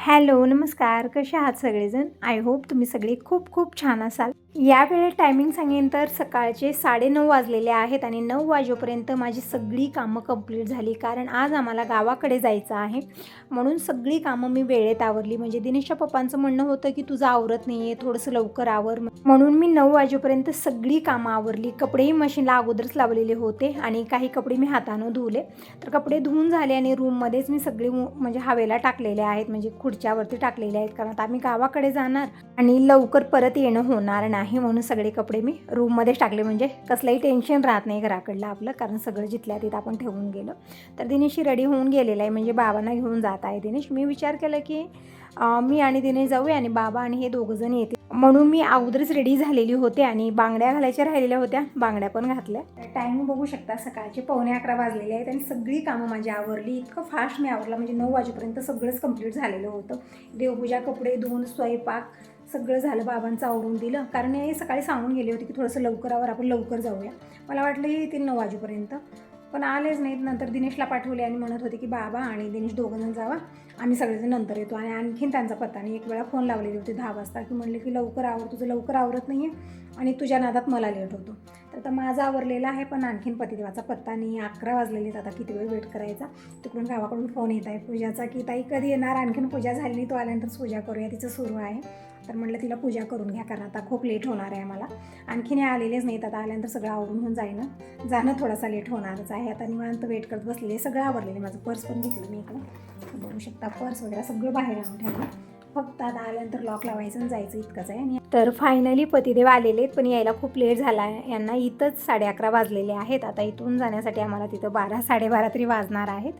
Hello नमस्कार. कसे आहात सगळेजण? आय होप तुम्ही सगळे खूप खूप छान असाल. यावेळी टायमिंग सांगेन तर सकाळचे साडेनऊ वाजलेले आहेत आणि नऊ वाजेपर्यंत माझी सगळी कामं कंप्लीट झाली. कारण आज आम्हाला गावाकडे जायचं आहे. म्हणून सगळी कामं मी वेळेत आवरली. म्हणजे दिनेशच्या पप्पांचं म्हणणं होतं की तुझं आवरत नाही आहे थोडंसं लवकर आवर. म्हणून मी नऊ वाजेपर्यंत सगळी कामं आवरली. कपडेही मशीनला अगोदरच लावलेले होते आणि काही कपडे मी हातानं धुवले. तर कपडे धुवून झाले आणि रूममध्येच मी सगळे म्हणजे हवेला टाकलेले आहेत. म्हणजे खुर्च्यावरती टाकलेले आहेत. कारण आता आम्ही गावाकडे जाणार आणि लवकर परत येणं होणार नाही. नाही म्हणून सगळे कपडे मी रूममध्येच टाकले. म्हणजे कसलंही टेन्शन राहत नाही घराकडलं आपलं कारण सगळं जिथल्या तिथं आपण ठेवून गेलो. तर दिनेशशी रेडी होऊन गेलेला आहे. म्हणजे बाबांना घेऊन जात आहे दिनेश. मी विचार केला की मी आणि दिनेश जाऊया आणि बाबा आणि हे दोघंजण येते म्हणून मी अगोदरच रेडी झालेली होते आणि बांगड्या घालायच्या राहिलेल्या होत्या. बांगड्या पण घातल्या. टाईम बघू शकता सकाळचे पावणे अकरा वाजलेले आहेत आणि सगळी कामं माझी आवरली. इतकं फास्ट मी आवरला. म्हणजे नऊ वाजेपर्यंत सगळंच कंप्लीट झालेलं होतं. देवपूजा कपडे धुवून स्वयंपाक सगळं झालं बाबांचं आवरून दिलं. कारण हे सकाळी सांगून गेले होते की थोडंसं लवकरावर आपण लवकर जाऊया. मला वाटलं हे येतील नऊ वाजेपर्यंत. पण आलेच नाहीत. नंतर दिनेशला पाठवले आणि म्हणत होते की बाबा आणि दिनेश दोघंजण जावा. आम्ही सगळेजण नंतर येतो. आणि आणखीन त्यांचा पत्ता नाही एक वेळा फोन लावलेली होती दहा वाजता की म्हणले की लवकर आवर. तुझं लवकर आवरत नाही आहे आणि तुझ्या नादात मला लेट होतो. तर आता माझा आवरलेला आहे पण आणखीन पतिदेवाचा पत्ता नाही. अकरा वाजलेले आता किती वेळ वेट करायचा? तिकडून गावाकडून फोन येत आहे पूजाचा की ताई कधी येणार? आणखीन पूजा झाली नाही. तो आल्यानंतरच पूजा करूया. तिचं सुरू आहे. तर म्हटलं तिला पूजा करून घ्या कारण आता खूप लेट होणार आहे मला आणखीन आलेलेच नाहीत आता आल्यानंतर सगळं आवरून होऊन जाईन जाणं थोडासा लेट होणारच आहे. आता निवांत वेट करत बसलेले सगळं आवरलेले माझं पर्स पण घेतलं मी इकडं. बघू शकता पर्स वगैरे सगळं बाहेर आणून ठेवलं. फक्त आता आल्यानंतर लॉक लावायचं आणि जायचं इतकंच आहे. आणि तर फायनली पतिदेव आलेले आहेत पण यायला खूप लेट झाला आहे. यांना इथंच साडे अकरा वाजलेले आहेत. आता इथून जाण्यासाठी आम्हाला तिथं बारा साडेबारा तरी वाजणार आहेत.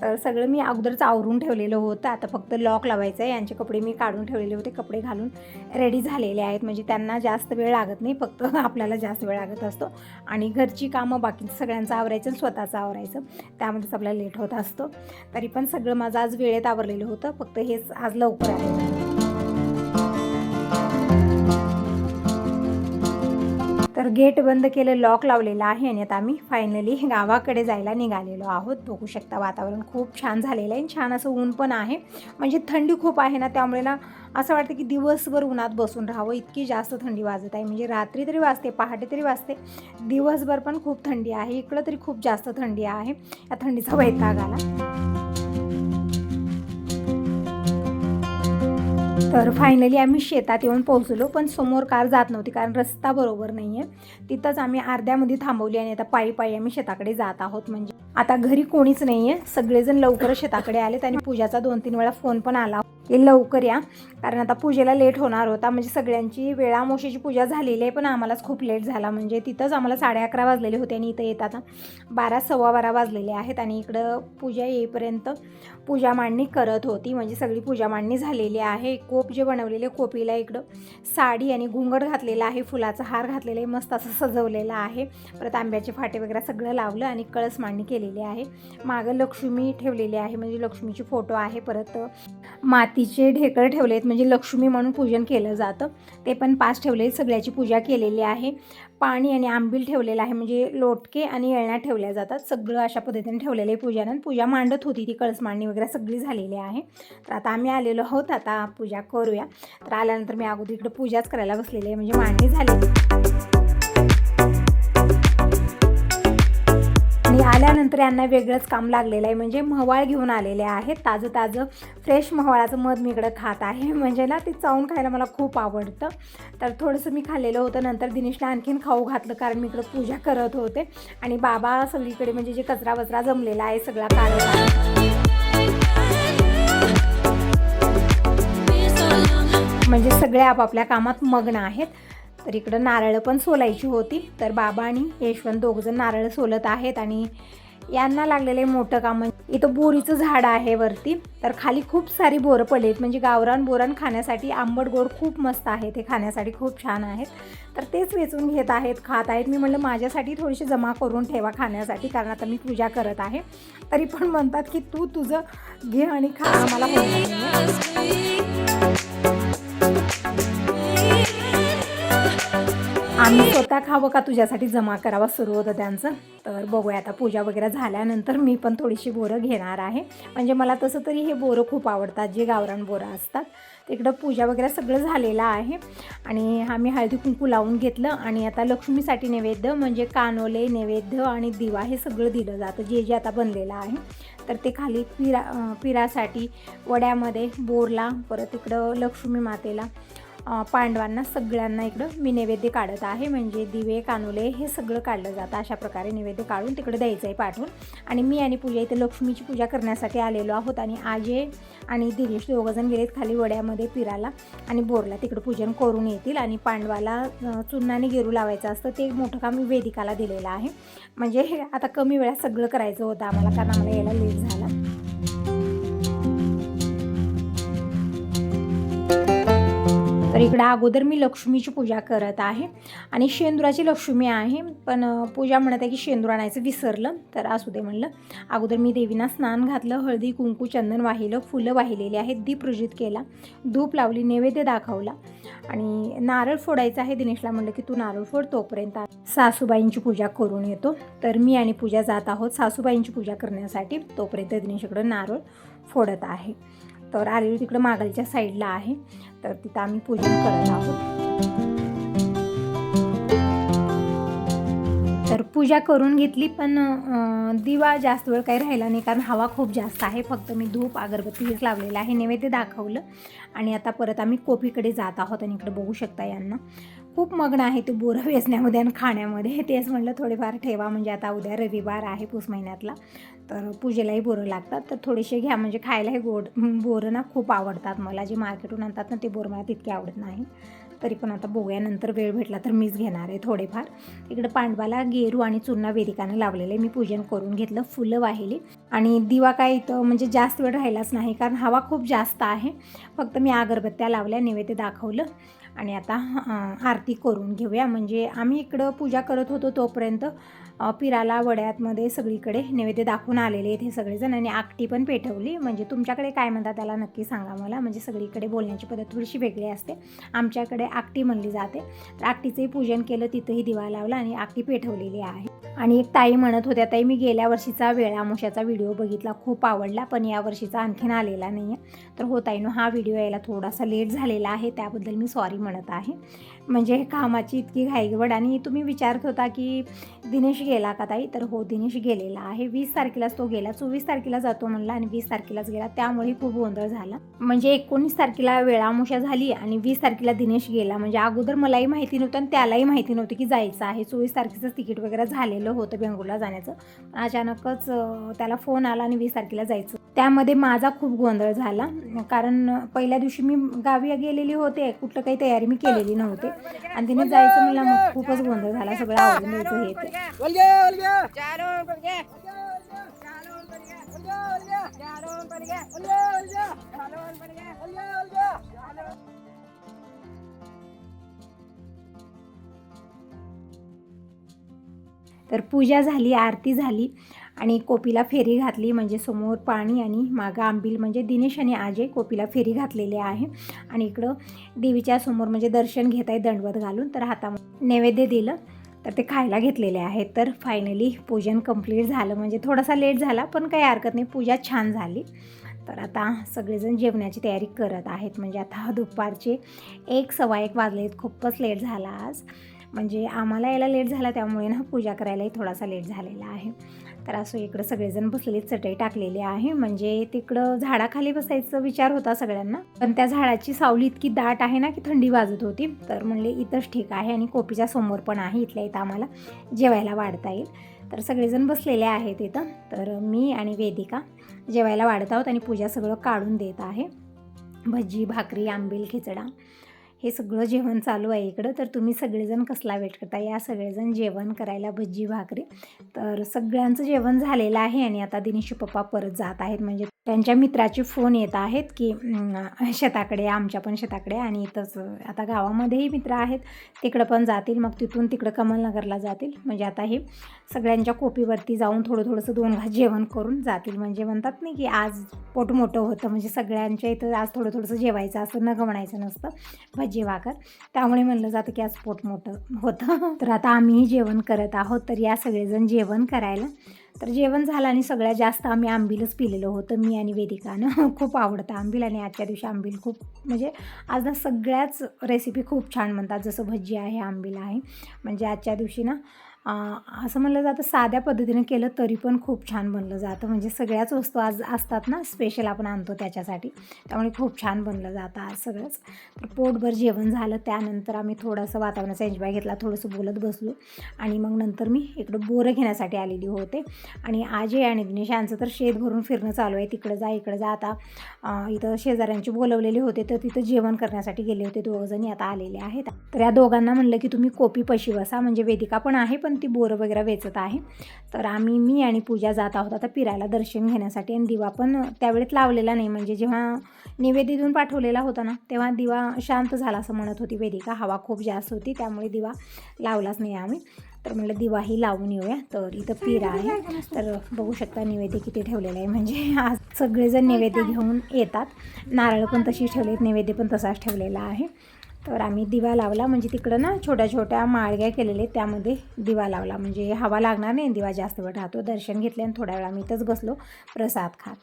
तर सगळं मी अगोदरच आवरून ठेवलेलं होतं. आता फक्त लॉक लावायचं आहे यांचे कपडे मी काढून ठेवलेले होते. कपडे घालून रेडी झालेले आहेत. म्हणजे त्यांना जास्त वेळ लागत नाही. फक्त आपल्याला जास्त वेळ लागत असतो. आणि घरची कामं बाकी सगळ्यांचं आवरायचं आणि स्वतःचं आवरायचं. त्यामध्येच आपल्याला लेट होत असतो. तरी पण सगळं माझं आज वेळेत आवरलेलं होतं. फक्त हेच आज लवकर आहे. तर गेट बंद केलं लॉक लावलेलं आहे आणि आता आम्ही फायनली गावाकडे जायला निघालेलो आहोत. बघू शकता वातावरण खूप छान झालेलं आहे. छान असं ऊन पण आहे. म्हणजे थंडी खूप आहे ना त्यामुळे ना असं वाटतं की दिवसभर उन्हात बसून राहावं. इतकी जास्त थंडी वाजत आहे. म्हणजे रात्री तरी वाजते पहाटे तरी वाजते. दिवसभर पण खूप थंडी आहे. इकडं तरी खूप जास्त थंडी आहे. या थंडीचा वैताग आला. तर फायनली आम्ही शेतात येऊन पोहोचलो पण समोर कार जात नव्हती कारण रस्ता बरोबर नाही आहे तिथंच आम्ही अर्ध्यामध्ये थांबवली आणि आता पायी पायी आम्ही शेताकडे जात आहोत. म्हणजे आता घरी कोणीच नाही आहे सगळेजण लवकर शेताकडे आलेत आणि पूजाचा दोन तीन वेळा फोन पण आला. लवकर या. कारण आता पूजेला लेट होणार होता. म्हणजे सगळ्यांची वेळामोशीची पूजा झालेली आहे पण आम्हालाच खूप लेट झाला. म्हणजे तिथंच आम्हाला साडे अकरा वाजलेले होते आणि इथं येतात. बारा सव्वा बारा वाजलेले आहेत आणि इकडं पूजा येईपर्यंत पूजा मांडणी करत होती. म्हणजे सगळी पूजा मांडणी झालेली आहे. कोप जे बनवलेले कोपीला इकडं साडी आणि घुंगड घातलेला आहे. फुलाचा हार घातलेला आहे. मस्त असं सजवलेलं आहे. परत आंब्याचे फाटे वगैरे सगळं लावलं आणि कळस मांडणी केलेली आहे. मागं लक्ष्मी ठेवलेली आहे. म्हणजे लक्ष्मीची फोटो आहे. परत माती मातीचे ढेकळ ठेवले आहेत म्हणजे लक्ष्मी म्हणून पूजन केलं जातं. ते पण पाच ठेवले सगळ्याची पूजा केलेली आहे. पाणी आणि आंबील ठेवलेलं आहे म्हणजे लोटके आणि येळण्या ठेवल्या जातात. सगळं अशा पद्धतीने ठेवलेलं आहे पूजानं पूजा मांडत होती ती कळस मांडणी वगैरे सगळी झालेली आहे. तर आता आम्ही आलेलो आहोत आता पूजा करूया. तर आल्यानंतर मी अगोदर इकडे पूजाच करायला बसलेली आहे म्हणजे मांडणी झालेली आणि यांना वेगळंच काम लागलेलं आहे. म्हणजे म्हवाळ घेऊन आलेले आहेत. ताजं ताजं फ्रेश म्हवाळाचं मध मी इकडं खात आहे. म्हणजे ना ते चावून खायला मला खूप आवडतं. तर थोडंसं मी खाल्लेलं होतं. नंतर दिनेशला आणखीन खाऊ घातलं कारण मी इकडं पूजा करत होते. आणि बाबा सगळीकडे म्हणजे जे कचरा वचरा जमलेला आहे सगळा काढत म्हणजे सगळे आपापल्या कामात मग्न आहेत. तर इकडं नारळं पण सोलायची होती. तर बाबा आणि यशवंत दोघंजण नारळ सोलत आहेत आणि यांना लागलेलं आहे मोठं काम म्हणजे इथं बोरीचं झाड आहे वरती. तर खाली खूप सारी बोरं पडलीत म्हणजे गावरान बोरण खाण्यासाठी आंबट गोड खूप मस्त आहे. ते खाण्यासाठी खूप छान आहेत. तर तेच वेचून घेत आहेत खात आहेत. मी म्हणलं माझ्यासाठी थोडीशी जमा करून ठेवा खाण्यासाठी कारण आता मी पूजा करत आहे. तरी पण म्हणतात की तू तुझं घे आणि खा. आम्हाला आम्ही स्वतः खावं का तुझ्यासाठी जमा करावा सुरू होतं त्यांचं तर बघूया आता पूजा वगैरे झाल्यानंतर मी पण थोडीशी बोरं घेणार आहे. म्हणजे मला तसं तरी हे बोरं खूप आवडतात जे गावरान बोरं असतात. तिकडं पूजा वगैरे सगळं झालेलं आहे. आणि आम्ही हळदी कुंकू लावून घेतलं आणि आता लक्ष्मीसाठी नैवेद्य म्हणजे कानोले नैवेद्य आणि दिवा हे सगळं दिलं जातं जे जे आता बनलेलं आहे. तर ते खाली पिरा पिरासाठी वड्यामध्ये बोरला परत इकडं लक्ष्मी मातेला पांडवांना सगळ्यांना इकडं मी नैवेद्य काढत आहे. म्हणजे दिवे कानुले हे सगळं काढलं जातं. अशा प्रकारे नैवेद्य काढून तिकडे द्यायचं आहे पाठवून. आणि मी आणि पूजा इथे लक्ष्मीची पूजा करण्यासाठी आलेलो आहोत. आणि आजे आणि दिनेश दोघंजण गेलेत खाली वड्यामध्ये पिराला आणि बोरला तिकडं पूजन करून येतील. आणि पांडवाला चुन्नाने गेरू लावायचं असतं. ते मोठं काम मी वेदिकाला दिलेलं आहे. म्हणजे हे आता कमी वेळात सगळं करायचं होतं आम्हाला. कारण आम्हाला यायला लेट झाला. इकडं अगोदर मी लक्ष्मीची पूजा करत आहे. आणि शेंदुराची लक्ष्मी आहे पण पूजा म्हणत आहे की शेंदूर आणायचं विसरलं तर असू दे म्हणलं. अगोदर मी देवीना स्नान घातलं हळदी कुंकू चंदन वाहिलं फुलं वाहिलेली आहेत दीप प्रज्वलित केला धूप लावली नैवेद्य दाखवला. आणि नारळ फोडायचं आहे दिनेशला म्हणलं की तू नारळ फोड तोपर्यंत सासूबाईंची पूजा करून येतो. तर मी आणि पूजा जात आहोत सासूबाईंची पूजा करण्यासाठी तोपर्यंत दिनेशकडं नारळ फोडत आहे. तर आलेलो तिकडं मागालच्या साईडला आहे. तर तिथं आम्ही पूजन करत आहोत. तर पूजा करून घेतली पण दिवा जास्त वेळ काही राहिला नाही कारण हवा खूप जास्त आहे. फक्त मी धूप अगरबत्ती लावलेला लावलेलं आहे. नैवेद्य दाखवलं. आणि आता परत आम्ही कोपीकडे जात आहोत आणि इकडे बघू शकता यांना. खूप मग्न आहे तू बोरं वेचण्यामध्ये आणि खाण्यामध्ये. तेच म्हणलं थोडेफार ठेवा म्हणजे आता उद्या रविवार आहे पूस महिन्यातला. तर पूजेलाही बोरं लागतात. तर थोडेसे घ्या म्हणजे खायलाही गोड बोरं ना खूप आवडतात मला. जे मार्केटून आणतात ना ते बोरं मला तितके आवडत नाही. तरी पण आता बघूया वेळ भेटला तर मीच घेणार आहे थोडेफार. इकडे पांडवाला गेरू आणि चुन्ना वेदिकानं लावलेलं. आहे मी पूजन करून घेतलं फुलं वाहिली. आणि दिवा काय इथं म्हणजे जास्त वेळ राहिलाच नाही कारण हवा खूप जास्त आहे. फक्त मी अगरबत्त्या लावल्या नैवेद्य दाखवलं. आणि आता आरती करून घेऊया. म्हणजे आम्ही इकडं पूजा करत होतो तोपर्यंत पिराला वड्यातमध्ये सगळीकडे नैवेद्य दाखवून आलेले आहेत हे सगळेजण आणि आकटी पण पेटवली. म्हणजे तुमच्याकडे काय म्हणतात त्याला नक्की सांगा मला. म्हणजे सगळीकडे बोलण्याची पद्धत थोडीशी वेगळी असते. आमच्याकडे आकटी म्हणली जाते. तर आकटीचंही पूजन केलं तिथंही दिवा लावला आणि आकटी पेटवलेली आहे. आणि एक ताई म्हणत होत्या ताई मी गेल्या वर्षीचा वेळामुशाचा व्हिडिओ बघितला खूप आवडला पण या वर्षीचा आणखीन आलेला नाही आहे तर हो ताईनो हा व्हिडिओ यायला थोडासा लेट झालेला आहे त्याबद्दल मी सॉरी म्हणत आहे. म्हणजे कामाची इतकी घाईगवड आणि तुम्ही विचारत होता की दिनेश गेला का ताई? तर हो दिनेश गेलेला आहे. वीस तारखेलाच तो गेला. चोवीस तारखेला जातो म्हणला आणि वीस तारखेलाच गेला. त्यामुळे खूप गोंधळ झाला. म्हणजे एकोणीस तारखेला वेळामुशा झाली आणि वीस तारखेला दिनेश गेला. म्हणजे अगोदर मलाही माहिती नव्हतं आणि त्यालाही माहिती नव्हती की जायचं आहे. चोवीस तारखेचं तिकीट वगैरे झालेलं होतं बेंगळूरला जाण्याचं. अचानकच त्याला फोन आला आणि वीस तारखेला जायचं. त्यामध्ये माझा खूप गोंधळ झाला. कारण पहिल्या दिवशी मी गावी गेलेली होते. कुठलं काही तयारी मी केलेली नव्हते. आणि तिने जायचं मला मग खूपच गोंधळ झाला सगळं आवडून द्यायचं हे तर पूजा झाली आरती झाली. आणि कोपीला फेरी घातली म्हणजे समोर पाणी आणि मागं आंबील म्हणजे दिनेश आणि आजय कोपीला फेरी घातलेली आहे. आणि इकडं देवीच्या समोर म्हणजे दर्शन घेत आहे दंडवत घालून तर हातामध्ये नैवेद्य दिलं तर ते खायला घेतलेले आहेत. तर फायनली पूजन कंप्लीट झालं म्हणजे थोडासा लेट झाला पण काही हरकत नाही पूजा छान झाली. तर आता सगळेजण जेवणाची तयारी करत आहेत म्हणजे आता दुपारचे एक सव्वा एक वाजले खूपच लेट झाला आज. म्हणजे आम्हाला यायला लेट झाला त्यामुळे ना पूजा करायलाही थोडासा लेट झालेला आहे. तर असो इकडं सगळेजण बसलेले चटई टाकलेली आहे. म्हणजे तिकडं झाडाखाली बसायचा विचार होता सगळ्यांना. पण त्या झाडाची सावली इतकी दाट आहे ना की थंडी वाजत होती. तर म्हणले इथंच ठीक आहे आणि कोपीच्या समोर पण आहे इथल्या इथं आम्हाला जेवायला वाढता येईल. तर सगळेजण बसलेले आहेत इथं. तर मी आणि वेदिका जेवायला वाढत आहोत आणि पूजा सगळं काढून देत आहे. भजी भाकरी आंबील खिचडा. हे सगळं जेवण चालू आहे इकडं तर तुम्ही सगळेजण कसला वेट करता? या सगळेजण जेवण करायला भजी भाकरी. तर सगळ्यांचं जेवण झालेलं आहे आणि आता दिनेशी पप्पा परत जात आहेत. म्हणजे त्यांच्या मित्राचे फोन येत आहेत की शेताकडे आमच्या पण शेताकडे आणि इथंच आता गावामध्येही मित्र आहेत. तिकडं पण जातील. मग तिथून तिकडं कमलनगरला जातील. म्हणजे आता हे सगळ्यांच्या कोपीवरती जाऊन थोडं थोडंसं दोन घास जेवण करून जातील. म्हणजे म्हणतात नाही की आज पोट मोठं होतं. म्हणजे सगळ्यांच्या इथं आज थोडं थोडंसं जेवायचं असं न गमणायचं नसतं. भजी भाकर. त्यामुळे म्हणलं जातं की आज पोट मोठं होतं. तर आता आम्हीही जेवण करत आहोत. तर या सगळेजण जेवण करायला तर जेवण झालं आणि सगळ्यात जास्त आम्ही आंबीलच पिलेलं होतं. मी आणि वेदिकानं खूप आवडतं आंबील आणि आजच्या दिवशी आंबील खूप म्हणजे आज ना सगळ्याच रेसिपी खूप छान म्हणतात. जसं भजी आहे आंबील आहे. म्हणजे आजच्या दिवशी ना असं म्हणलं जातं साध्या पद्धतीनं केलं तरी पण खूप छान बनलं जातं. म्हणजे सगळ्याच वस्तू आज असतात ना स्पेशल आपण आणतो त्याच्यासाठी. त्यामुळे खूप छान बनलं जातं आज सगळंच. तर पोटभर जेवण झालं त्यानंतर आम्ही थोडंसं वातावरणाचा एन्जॉय घेतला थोडंसं बोलत बसलो. आणि मग नंतर मी इकडं बोरं घेण्यासाठी आलेली होते. आणि आजय आणि दिनेश यांचं तर शेत भरून फिरणं चालू आहे. तिकडं जा इकडं जा. आता इथं शेजाऱ्यांचे बोलवलेले होते तर तिथं जेवण करण्यासाठी गेले होते दोघंजणी. आता आलेले आहेत. तर या दोघांना म्हणलं की तुम्ही कोपी पशी बसा. म्हणजे वेदिका पण आहे पण ती बोरं वगैरे वेचत आहे. तर आम्ही मी आणि पूजा जात आहोत आता पिरायला दर्शन घेण्यासाठी. आणि दिवा पण त्यावेळेत लावलेला नाही. म्हणजे जेव्हा निवेदी देऊन पाठवलेला होता ना तेव्हा दिवा शांत झाला असं म्हणत होती वेदिका. हवा खूप जास्त होती त्यामुळे दिवा लावलाच नाही आम्ही. तर म्हणलं दिवाही लावून येऊया. तर इथं पिरा आहे. तर बघू शकता नैवेद्य किती ठेवलेलं आहे. म्हणजे आज सगळेजण नैवेद्य घेऊन येतात. नारळ पण तशी ठेवले नैवेद्य पण तसाच ठेवलेला आहे. तर आम्ही दिवा लावला. म्हणजे तिकडं ना छोट्या छोट्या माळग्या केलेले त्यामध्ये दिवा लावला. म्हणजे हवा लागणार नाही दिवा जास्त वेळ राहतो. दर्शन घेतले आणि थोड्या वेळा आम्ही इथंच बसलो प्रसाद खात.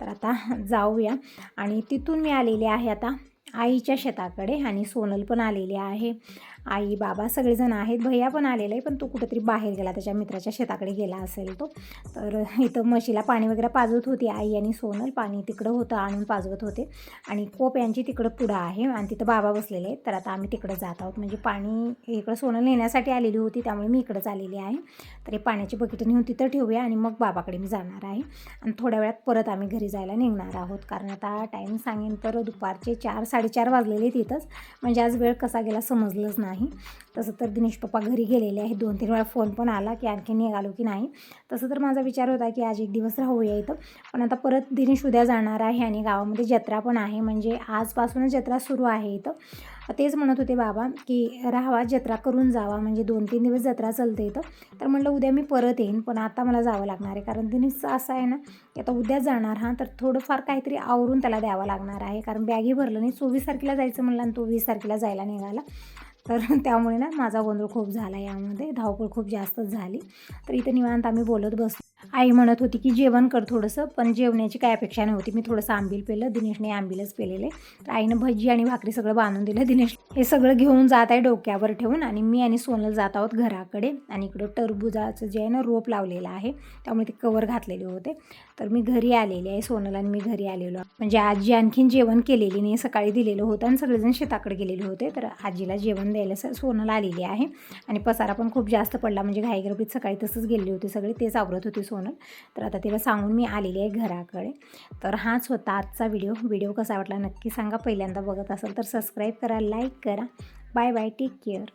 तर आता जाऊया. आणि तिथून मी आलेले आहे आता आईच्या शेताकडे आणि सोनल पण आलेली आहे. आई बाबा सगळेजण आहेत. भैया पण आलेला आहे पण तो कुठंतरी बाहेर गेला. त्याच्या मित्राच्या शेताकडे गेला असेल तो. तर इथं म्हशीला पाणी वगैरे पाजवत होती आई आणि सोनल. पाणी तिकडं होतं आणून पाजवत होते. आणि कोप यांची तिकडं पुढं आहे आणि तिथं बाबा बसलेले आहेत. तर आता आम्ही तिकडं जात आहोत. म्हणजे पाणी इकडं सोनल नेण्यासाठी आलेली होती त्यामुळे मी इकडंच आलेली आहे. तर हे पाण्याची बकेट नेऊन तिथं ठेवूया आणि मग बाबाकडे मी जाणार आहे. आणि थोड्या वेळात परत आम्ही घरी जायला निघणार आहोत. कारण आता टाईम सांगेन तर दुपारचे चार साडेचार वाजलेले तिथंच म्हणजे आज वेळ कसा गेला समजलंच नाही. तसं तर दिनेश पप्पा घरी गेलेले आहेत. दोन तीन वेळा फोन पण आला की आणखी निघालो की नाही. तसं तर माझा विचार होता की आज एक दिवस राहूया इथं. पण आता परत दिनेश उद्या जाणार आहे आणि गावामध्ये जत्रा पण आहे. म्हणजे आजपासूनच जत्रा सुरू आहे इथं. तेच म्हणत होते बाबा की राहावा जत्रा करून जावा. म्हणजे दोन तीन दिवस जत्रा चालते इथं. तर म्हटलं उद्या मी परत येईन. पण आता मला जावं लागणार आहे. कारण दिनेशचं असं आहे ना की आता उद्या जाणार हा. तर थोडंफार काहीतरी आवरून त्याला द्यावं लागणार आहे. कारण बॅगी भरलं नाही. चोवीस तारखेला जायचं म्हणलं आणि तो वीस तारखेला जायला निघाला. तर त्यामुळे ना माझा गोंधळ खूप झाला यामध्ये. धावपळ खूप जास्तच झाली. तर इथं निवांत आम्ही बोलत बसतो. आई म्हणत होती की जेवण कर थोडंसं पण जेवण्याची काय अपेक्षा नव्हती. मी थोडंसं आंबील पेलं दिनेशने आंबीलच पेलेले. तर आईनं भजी आणि भाकरी सगळं बांधून दिलं. दिनेश हे सगळं घेऊन जात आहे डोक्यावर ठेवून आणि मी आणि सोनल जात आहोत घराकडे आणि इकडं टरबुजाचं जे आहे ना रोप लावलेलं आहे त्यामुळे ते कवर घातलेले होते. तर मी घरी आलेली आहे सोनल आणि मी घरी आलेलो म्हणजे आजी आणखीन जेवण केलेली नाही सकाळी दिलेलं होतं आणि सगळेजण शेताकडे गेलेले होते. तर आजीला जेवण द्यायला स- सोनल आलेली आहे आणि पसारा पण खूप जास्त पडला. म्हणजे घाईगरबीत सकाळी तसंच गेलेली होती सगळे तेच आवरत होते सोनल. तर आता तिला सांगून मी आलेली आहे घराकडे. तर हाच होता आजचा व्हिडिओ. व्हिडिओ कसा वाटला नक्की सांगा. पहिल्यांदा बघत असाल तर सबस्क्राईब करा लाईक करा. Bye bye take care